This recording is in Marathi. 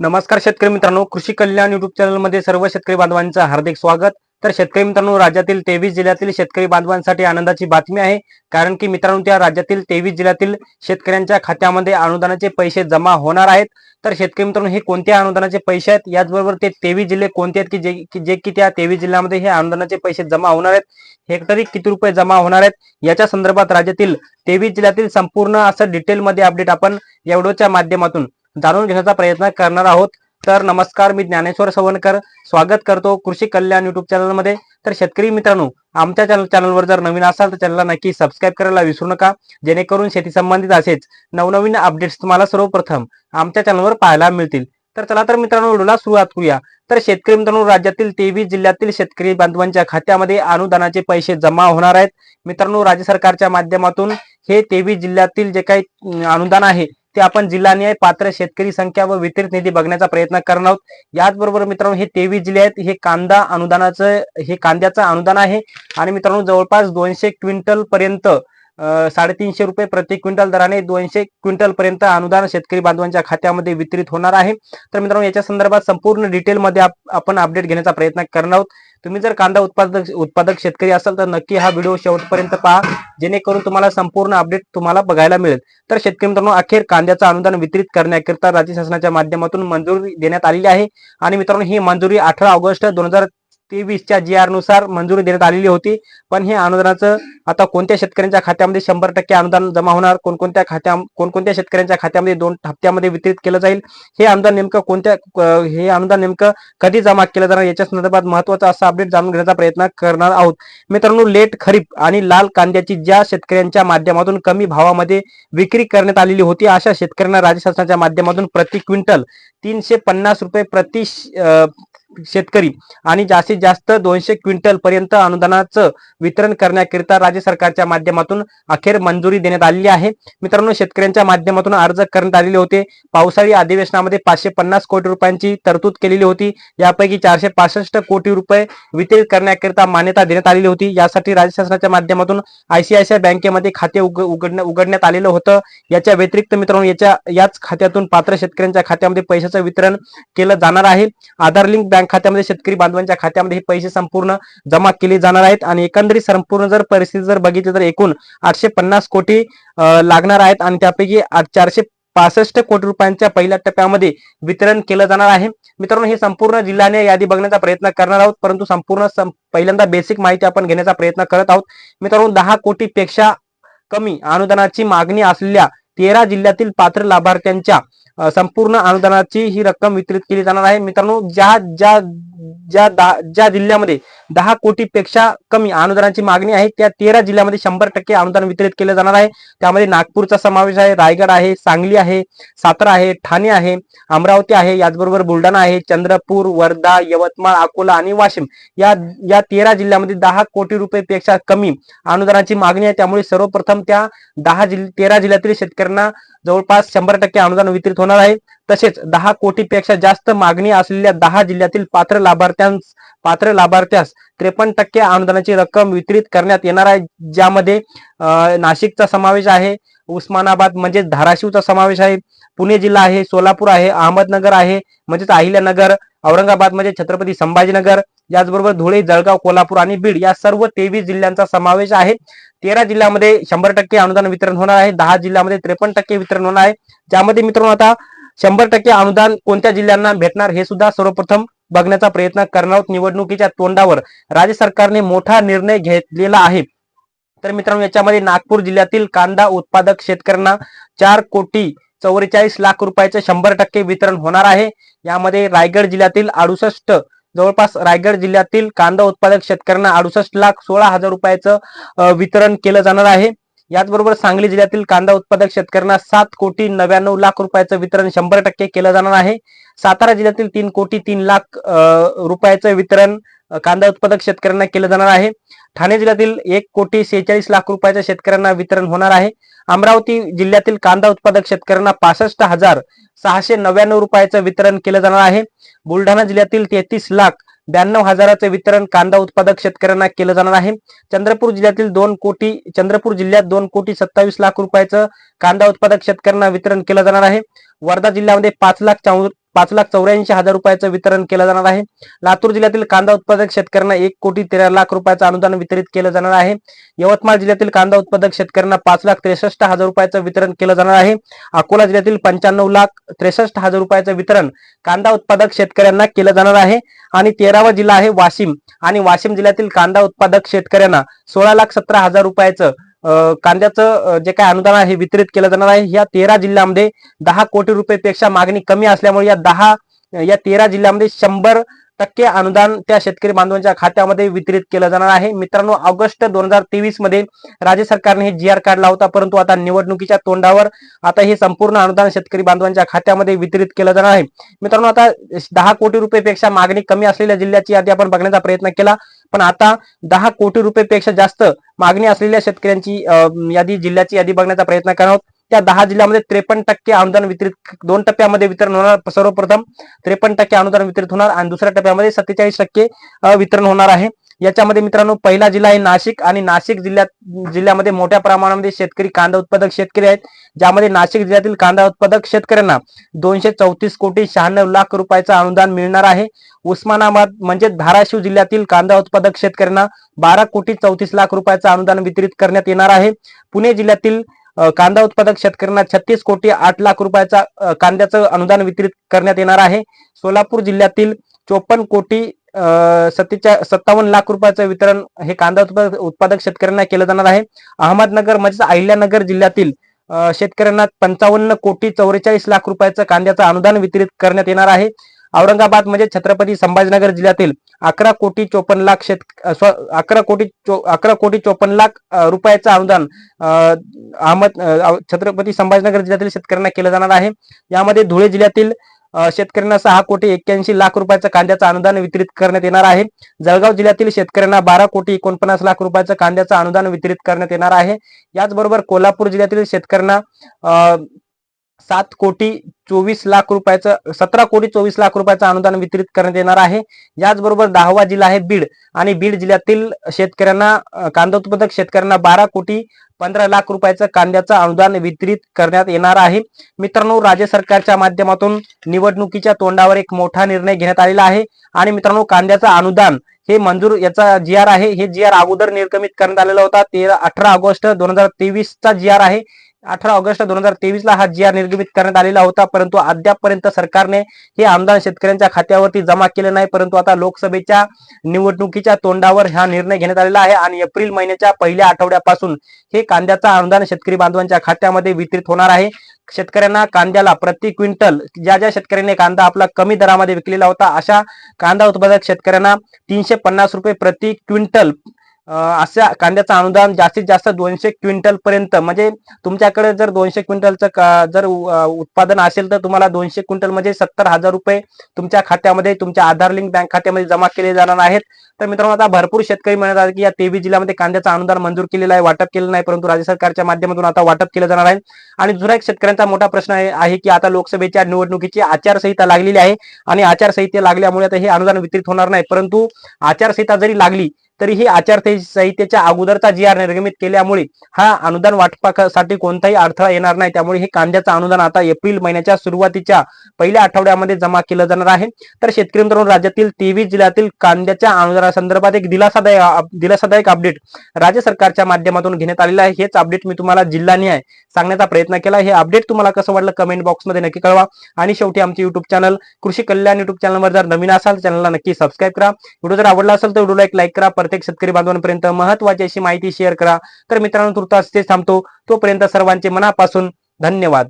नमस्कार शेतकरी मित्रांनो कृषी कल्याण युट्यूब चॅनलमध्ये सर्व शेतकरी बांधवांचं हार्दिक स्वागत. तर शेतकरी मित्रांनो राज्यातील तेवीस जिल्ह्यातील शेतकरी बांधवांसाठी आनंदाची बातमी आहे. कारण की मित्रांनो त्या राज्यातील तेवीस जिल्ह्यातील शेतकऱ्यांच्या खात्यामध्ये अनुदानाचे पैसे जमा होणार आहेत. तर शेतकरी मित्रांनो हे कोणत्या अनुदानाचे पैसे आहेत? याचबरोबर ते तेवीस जिल्हे कोणते आहेत? की जे की जे की त्या तेवीस जिल्ह्यामध्ये हे अनुदानाचे पैसे जमा होणार आहेत? हेक्टरी किती रुपये जमा होणार आहेत? याच्या संदर्भात राज्यातील तेवीस जिल्ह्यातील संपूर्ण असं डिटेलमध्ये अपडेट आपण या व्हिडिओच्या माध्यमातून जाणून घेण्याचा प्रयत्न करणार आहोत. तर नमस्कार मी ज्ञानेश्वर सवणकर स्वागत करतो कृषी कल्याण युट्यूब चॅनलमध्ये. तर शेतकरी मित्रांनो आमच्या चॅनल चॅनलवर जर नवीन असाल तर चॅनलला नक्की सबस्क्राईब करायला विसरू नका. जेणेकरून शेती संबंधित असेच नवनवीन अपडेट्स तुम्हाला सर्वप्रथम आमच्या चॅनलवर पाहायला मिळतील. तर चला तर मित्रांनो व्हिडिओला सुरुवात करूया. तर शेतकरी मित्रांनो राज्यातील तेवीस जिल्ह्यातील शेतकरी बांधवांच्या खात्यामध्ये अनुदानाचे पैसे जमा होणार आहेत. मित्रांनो राज्य सरकारच्या माध्यमातून हे तेवीस जिल्ह्यातील जे काही अनुदान आहे ते आपण जिल्हानिहाय पात्र शेतकरी संख्या व वितरित निधी बघण्याचा प्रयत्न करणार आहोत. याचबरोबर मित्रांनो हे तेवीस जिल्हे आहेत. हे कांदा अनुदानाचं हे कांद्याचं अनुदान आहे. आणि मित्रांनो जवळपास दोनशे क्विंटल पर्यंत साडेतीनशे रुपये प्रति क्विंटल दराने दोनशे क्विंटल पर्यंत अनुदान शेतकरी बांधवांच्या खात्यामध्ये वितरित होणार आहे. तर मित्रांनो याच्या संदर्भात संपूर्ण डिटेलमध्ये आपण अपडेट घेण्याचा प्रयत्न करणार आहोत. तुम्ही जर कांदा उत्पादक उत्पादक शेतकरी असाल तर नक्की हा व्हिडिओ शेवटपर्यंत पहा. जेणेकरून तुम्हाला संपूर्ण अपडेट तुम्हाला बघायला मिळेल. तर शेतकरी मित्रांनो अखेर कांद्याचं अनुदान वितरित करण्याकरिता राज्य शासनाच्या माध्यमातून मंजुरी देण्यात आलेली आहे. आणि मित्रांनो ही मंजुरी अठरा ऑगस्ट दोन हजार तेवीसच्या जी आरनुसार मंजुरी देण्यात आलेली होती. पण हे अनुदानाचं आता कोणत्या शेतकऱ्यांच्या खात्यामध्ये शंभर टक्के अनुदान जमा होणार? कोणकोणत्या खात्या कोणकोणत्या शेतकऱ्यांच्या खात्यामध्ये दोन हप्त्यामध्ये वितरित केलं जाईल? हे अनुदान नेमकं कोणत्या हे अनुदान नेमकं कधी जमा केलं जाणार? याच्या संदर्भात महत्त्वाचा असा अपडेट जाणून घेण्याचा प्रयत्न करणार आहोत. मित्रांनो लेट खरीप आणि लाल कांद्याची ज्या शेतकऱ्यांच्या माध्यमातून कमी भावामध्ये विक्री करण्यात आलेली होती अशा शेतकऱ्यांना राज्य शासनाच्या माध्यमातून प्रति क्विंटल तीनशे पन्नास रुपये प्रति शेतकरी आणि जास्तीत जास्त दोनशे क्विंटल पर्यंत अनुदानाचं वितरण करण्याकरिता राज्य सरकारच्या माध्यमातून अखेर मंजुरी देण्यात आलेली आहे. मित्रांनो शेतकऱ्यांच्या माध्यमातून अर्ज करण्यात आलेले होते. पावसाळी अधिवेशनामध्ये पाचशे पन्नास कोटी रुपयांची तरतूद केलेली होती. यापैकी चारशे पासष्ट कोटी रुपये वितरित करण्याकरिता मान्यता देण्यात आलेली होती. यासाठी राज्य शासनाच्या माध्यमातून आयसीआयसीआय बँकेमध्ये खाते उघडण्या उघडण्यात आलेलं होतं. याच्या व्यतिरिक्त मित्रांनो याच्या याच खात्यातून पात्र शेतकऱ्यांच्या खात्यामध्ये पैशाचं वितरण केलं जाणार आहे. आधार लिंक बँक खात्यामध्ये शेतकरी बांधवांच्या खात्यामध्ये हे पैसे संपूर्ण जमा केले जाणार आहेत आणि एकंदरीत संपूर्ण जर परिस्थिती जर बघितली तर एकूण आठशे पन्नास कोटी लागणार आहेत आणि त्यापैकी चारशे पासष्ट कोटी रुपयांच्या पहिल्या टप्प्यामध्ये वितरण केलं जाणार आहे. मित्रांनो हे संपूर्ण जिल्ह्याने यादी बघण्याचा प्रयत्न करणार आहोत परंतु संपूर्ण सं- पहिल्यांदा बेसिक माहिती आपण घेण्याचा प्रयत्न करत आहोत. मित्रांनो दहा कोटी पेक्षा कमी अनुदानाची मागणी असलेल्या तेरा जिल्ह्यातील पात्र लाभार्थ्यांच्या संपूर्ण अनुदानाची ही रक्कम वितरित केली जाणार आहे. मित्रांनो ज्या ज्या ज्या दा- ज्या जिल्ह्यामध्ये दहा कोटीपेक्षा कमी अनुदानाची मागणी आहे त्या तेरा जिल्ह्यामध्ये शंभर टक्के अनुदान वितरित केलं जाणार आहे. त्यामध्ये नागपूरचा समावेश आहे रायगड आहे सांगली आहे सातारा आहे ठाणे आहे अमरावती आहे याचबरोबर बुलढाणा आहे चंद्रपूर वर्धा यवतमाळ अकोला आणि वाशिम या या तेरा जिल्ह्यामध्ये दहा कोटी रुपयेपेक्षा कमी अनुदानाची मागणी आहे. त्यामुळे सर्वप्रथम त्या दहा जिल्हा तेरा जिल्ह्यातील शेतकऱ्यांना जवळपास शंभर टक्के अनुदान वितरित होणार आहे. तसेच दहा कोटीपेक्षा जास्त मागणी असलेल्या दहा जिल्ह्यातील पात्र लाभार्थ्यांस पात्र लाभार्थ्यास त्रेपन्न टक्के अनुदानाची रक्कम वितरित करण्यात येणार आहे ज्यामध्ये नाशिकचा समावेश आहे उस्मानाबाद म्हणजेच धाराशिवचा समावेश आहे पुणे जिल्हा आहे सोलापूर आहे अहमदनगर आहे म्हणजेच अहिल्यानगर औरंगाबाद म्हणजे छत्रपती संभाजीनगर याचबरोबर धुळे जळगाव कोल्हापूर आणि बीड या सर्व तेवीस जिल्ह्यांचा समावेश आहे. तेरा जिल्ह्यामध्ये शंभर टक्के अनुदान वितरण होणार आहे दहा जिल्ह्यामध्ये त्रेपन्न टक्के वितरण होणार आहे. ज्यामध्ये मित्रांनो आता शंभर टक्के अनुदान कोणत्या जिल्ह्यांना भेटणार हे सुद्धा सर्वप्रथम बघण्याचा प्रयत्न करणार आहोत निवडणुकीच्या तोंडावर. राज्य सरकारने मोठा निर्णय घेतलेला आहे. तर मित्रांनो याच्यामध्ये नागपूर जिल्ह्यातील कांदा उत्पादक शेतकऱ्यांना चार कोटी चौवेचाळीस लाख रुपयाचे शंभर टक्के वितरण होणार आहे. यामध्ये रायगड जिल्ह्यातील अडुसष्ट जवळपास रायगड जिल्ह्यातील कांदा उत्पादक शेतकऱ्यांना अडुसष्ट लाख सोळा हजार रुपयाचं वितरण केलं जाणार आहे. याचबरोबर सांगली जिल्ह्यातील कांदा उत्पादक शेतकऱ्यांना सात कोटी नव्याण्णव लाख रुपयाचं वितरण शंभर टक्के केलं जाणार आहे. सातारा जिल्ह्यातील तीन कोटी तीन लाख रुपयाचं वितरण कांदा उत्पादक शेतकऱ्यांना केलं जाणार आहे. ठाणे जिल्ह्यातील एक कोटी सेहेचाळीस लाख रुपयाच्या शेतकऱ्यांना वितरण होणार आहे. अमरावती जिल्ह्यातील कांदा उत्पादक शेतकऱ्यांना पासष्ट हजार सहाशे नव्याण्णव रुपयाचं वितरण केलं जाणार आहे. बुलढाणा जिल्ह्यातील तेहतीस लाख ब्याण्णव हजाराचं वितरण कांदा उत्पादक शेतकऱ्यांना केलं जाणार आहे. चंद्रपूर जिल्ह्यातील दोन कोटी चंद्रपूर जिल्ह्यात दोन कोटी सत्तावीस लाख रुपयाचं कांदा उत्पादक शेतकऱ्यांना वितरण केलं जाणार आहे. वर्धा जिल्ह्यामध्ये पाच लाख पाच लाख चौऱ्याऐंशी हजार रुपयाचं वितरण केलं जाणार आहे. लातूर जिल्ह्यातील कांदा उत्पादक शेतकऱ्यांना एक कोटी तेरा लाख रुपयाचं अनुदान वितरित केलं जाणार आहे. यवतमाळ जिल्ह्यातील कांदा उत्पादक शेतकऱ्यांना पाच लाख त्रेसष्ट हजार रुपयाचं वितरण केलं जाणार आहे. अकोला जिल्ह्यातील पंच्याण्णव लाख त्रेसष्ट हजार रुपयाचं वितरण कांदा उत्पादक शेतकऱ्यांना केलं जाणार आहे. आणि तेरावा जिल्हा आहे वाशिम. आणि वाशिम जिल्ह्यातील कांदा उत्पादक शेतकऱ्यांना सोळा लाख सतरा हजार रुपयाचं कांद्याचं जे काय अनुदान आहे वितरित केलं जाणार आहे. या तेरा जिल्ह्यामध्ये दहा कोटी रुपये पेक्षा मागणी कमी असल्यामुळे या दहा या तेरा जिल्ह्यामध्ये शंभर टक्के अनुदान त्या शेतकरी बांधवांच्या खात्यामध्ये वितरित केलं जाणार आहे. मित्रांनो ऑगस्ट दोन हजार तेवीसमध्ये राज्य सरकारने हे जी आर काढला होता परंतु आता निवडणुकीच्या तोंडावर आता हे संपूर्ण अनुदान शेतकरी बांधवांच्या खात्यामध्ये वितरित केलं जाणार आहे. मित्रांनो आता दहा कोटी रुपयेपेक्षा मागणी कमी असलेल्या जिल्ह्याची यादी आपण बघण्याचा प्रयत्न केला पण आता दहा कोटी रुपयेपेक्षा जास्त मागणी असलेल्या शेतकऱ्यांची यादी जिल्ह्याची यादी बघण्याचा प्रयत्न करणार आहोत. त्या दहा जिल्ह्यामध्ये त्रेपन्न टक्के अनुदान वितरित दोन टप्प्यामध्ये वितरण होणार सर्वप्रथम त्रेपन्न टक्के अनुदान वितरित होणार आणि दुसऱ्या टप्प्यामध्ये सत्तेचाळीस टक्के वितरण होणार आहे. याच्यामध्ये मित्रांनो पहिला जिल्हा आहे नाशिक आणि नाशिक जिल्ह्यात जिल्ह्यामध्ये मोठ्या प्रमाणामध्ये शेतकरी कांदा उत्पादक शेतकरी आहेत. ज्यामध्ये नाशिक जिल्ह्यातील कांदा उत्पादक शेतकऱ्यांना दोनशे चौतीस कोटी शहाण्णव लाख रुपयाचं अनुदान मिळणार आहे. उस्मानाबाद म्हणजे धाराशिव जिल्ह्यातील कांदा उत्पादक शेतकऱ्यांना बारा कोटी चौतीस लाख रुपयाचं अनुदान वितरित करण्यात येणार आहे. पुणे जिल्ह्यातील कांदा उत्पादक शेतकऱ्यांना छत्तीस कोटी आठ लाख रुपयाचा कांद्याचं अनुदान वितरित करण्यात येणार आहे. सोलापूर जिल्ह्यातील चोपन्न कोटी सत्तेच्या सत्तावन्न लाख रुपयाचं वितरण हे कांदा उत्पादक उत्पादक शेतकऱ्यांना केलं जाणार आहे. अहमदनगर म्हणजेच अहिल्यानगर जिल्ह्यातील शेतकऱ्यांना पंचावन्न कोटी चौवेचाळीस लाख रुपयाचं कांद्याचं अनुदान वितरित करण्यात येणार आहे. औरंगाबाद म्हणजे छत्रपती संभाजीनगर जिल्ह्यातील अकरा कोटी चोपन्न लाख शेत स्व- अकरा कोटी चो- अकरा कोटी चोपन्न लाख रुपयाचं अनुदान अहमद छत्रपती संभाजीनगर जिल्ह्यातील शेतकऱ्यांना केलं जाणार आहे. यामध्ये धुळे जिल्ह्यातील शेतकऱ्यांना सहा कोटी एक्क्याऐंशी लाख रुपयाचं कांद्याचं अनुदान वितरित करण्यात येणार आहे. जळगाव जिल्ह्यातील शेतकऱ्यांना बारा कोटी एकोणपन्नास लाख रुपयाचं कांद्याचं अनुदान वितरित करण्यात येणार आहे. याचबरोबर कोल्हापूर जिल्ह्यातील शेतकऱ्यांना सात कोटी चोवीस लाख रुपयाचं सतरा कोटी चोवीस लाख रुपयाचं अनुदान वितरित करण्यात येणार आहे. याचबरोबर दहावा जिल्हा आहे बीड. आणि बीड जिल्ह्यातील शेतकऱ्यांना कांदा उत्पादक शेतकऱ्यांना बारा कोटी पंधरा लाख रुपयाचं कांद्याचं अनुदान वितरित करण्यात येणार आहे. मित्रांनो राज्य सरकारच्या माध्यमातून निवडणुकीच्या तोंडावर एक मोठा निर्णय घेण्यात आलेला आहे. आणि मित्रांनो कांद्याचं अनुदान हे मंजूर याचा जी आर आहे हे जी आर अगोदर निर्गमित करण्यात आलेला होता. तेरा अठरा ऑगस्ट दोन हजार तेवीस चा जी आर आहे. अठरा ऑगस्ट दोन हजार तेवीस ला हा जी आर निर्गमित करण्यात आलेला होता. परंतु अद्यापपर्यंत सरकारने हे अनुदान शेतकऱ्यांच्या खात्यावरती जमा केलं नाही. परंतु आता लोकसभेच्या निवडणुकीच्या तोंडावर हा निर्णय घेण्यात आलेला आहे. आणि एप्रिल महिन्याच्या पहिल्या आठवड्यापासून हे कांद्याचं अनुदान शेतकरी बांधवांच्या खात्यामध्ये वितरित होणार आहे. शेतकऱ्यांना कांद्याला प्रति क्विंटल ज्या ज्या शेतकऱ्यांनी कांदा आपला कमी दरामध्ये विकलेला होता अशा कांदा उत्पादक शेतकऱ्यांना तीनशे पन्नास रुपये प्रति क्विंटल अशा कांद्याचं अनुदान जास्तीत जास्त दोनशे क्विंटल पर्यंत म्हणजे तुमच्याकडे जर दोनशे क्विंटलचं जर उत्पादन असेल तर तुम्हाला दोनशे क्विंटल म्हणजे सत्तर हजार रुपये तुमच्या खात्यामध्ये तुमच्या आधार लिंक बँक खात्यामध्ये जमा केले जाणार आहेत. तर मित्रांनो आता भरपूर शेतकरी म्हणत आहेत की या तेवीस जिल्ह्यामध्ये कांद्याचं अनुदान मंजूर केलेलं आहे वाटप केलं नाही परंतु राज्य सरकारच्या माध्यमातून आता वाटप केलं जाणार आहे. आणि दुसरा एक शेतकऱ्यांचा मोठा प्रश्न आहे आहे की आता लोकसभेच्या निवडणुकीची आचारसंहिता लागलेली आहे. आणि आचारसंहिता लागल्यामुळे आता हे अनुदान वितरित होणार नाही परंतु आचारसंहिता जरी लागली तरी ही आचारसंहितेच्या अगोदरचा जी आर निर्गमित केल्यामुळे हा अनुदान वाटपासाठी कोणताही अडथळा येणार नाही. त्यामुळे हे कांद्याचं अनुदान आता एप्रिल महिन्याच्या सुरुवातीच्या पहिल्या आठवड्यामध्ये जमा केलं जाणार आहे. तर शेतकरी मित्रांनो राज्यातील तेवीस जिल्ह्यातील कांद्याच्या अनुदानासंदर्भात एक दिलासादायक दिलासादायक अपडेट राज्य सरकारच्या माध्यमातून घेण्यात आलेलं आहे. हेच अपडेट मी तुम्हाला जिल्हानिहाय सांगण्याचा प्रयत्न केला. हे अपडेट तुम्हाला कसं वाटलं कमेंट बॉक्समध्ये नक्की कळवा. आणि शेवटी आमचे युट्यूब चॅनल कृषी कल्याण युट्यूब चॅनलवर जर नवीन असाल चॅनलला नक्की सबस्क्राईब करा. व्हिडिओ जर आवडला असेल तर व्हिडिओला एक लाईक करा. प्रत्येक शेतकरी बांधवांपर्यंत महत्वाची अशी माहिती शेअर करा. तर मित्रांनो तुर्तास ते थांबतो. तोपर्यंत सर्वांचे मनापासून धन्यवाद.